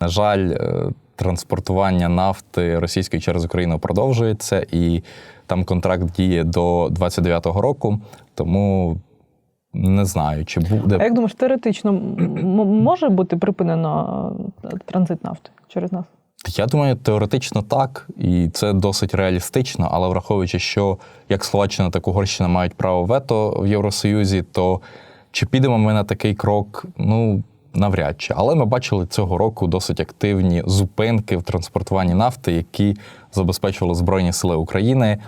На жаль, е, транспортування нафти російської через Україну продовжується, і там контракт діє до 29-го року. Тому не знаю, чи буде. А як думаєш, теоретично може бути припинено е, транзит нафти через нас? Я думаю, теоретично так, і це досить реалістично, але враховуючи, що як Словаччина, так Угорщина мають право вето в Євросоюзі, то чи підемо ми на такий крок? Ну навряд чи. Але ми бачили цього року досить активні зупинки в транспортуванні нафти, які забезпечували Збройні Сили України.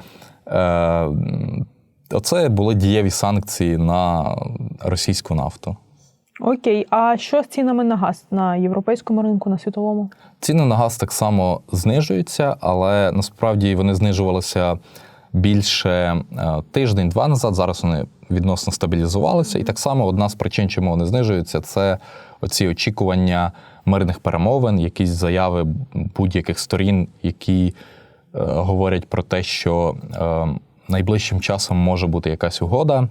Е, Оце були дієві санкції на російську нафту. Окей, а що з цінами на газ на європейському ринку, на світовому? Ціни на газ так само знижуються, але насправді вони знижувалися більше е, тиждень-два назад. Зараз вони відносно стабілізувалися. І так само одна з причин, чому вони знижуються, це оці очікування мирних перемовин, якісь заяви будь-яких сторін, які е, говорять про те, що е, найближчим часом може бути якась угода.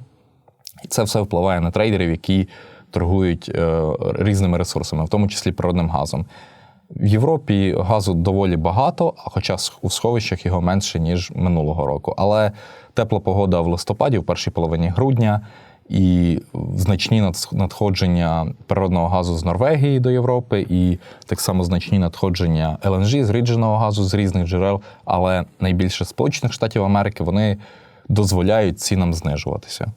І це все впливає на трейдерів, які торгують е, різними ресурсами, в тому числі природним газом. В Європі газу доволі багато, хоча у сховищах його менше, ніж минулого року. Але тепла погода в листопаді, в першій половині грудня, і значні надходження природного газу з Норвегії до Європи, і так само значні надходження LNG, зрідженого газу з різних джерел, але найбільше Сполучених Штатів Америки вони дозволяють цінам знижуватися.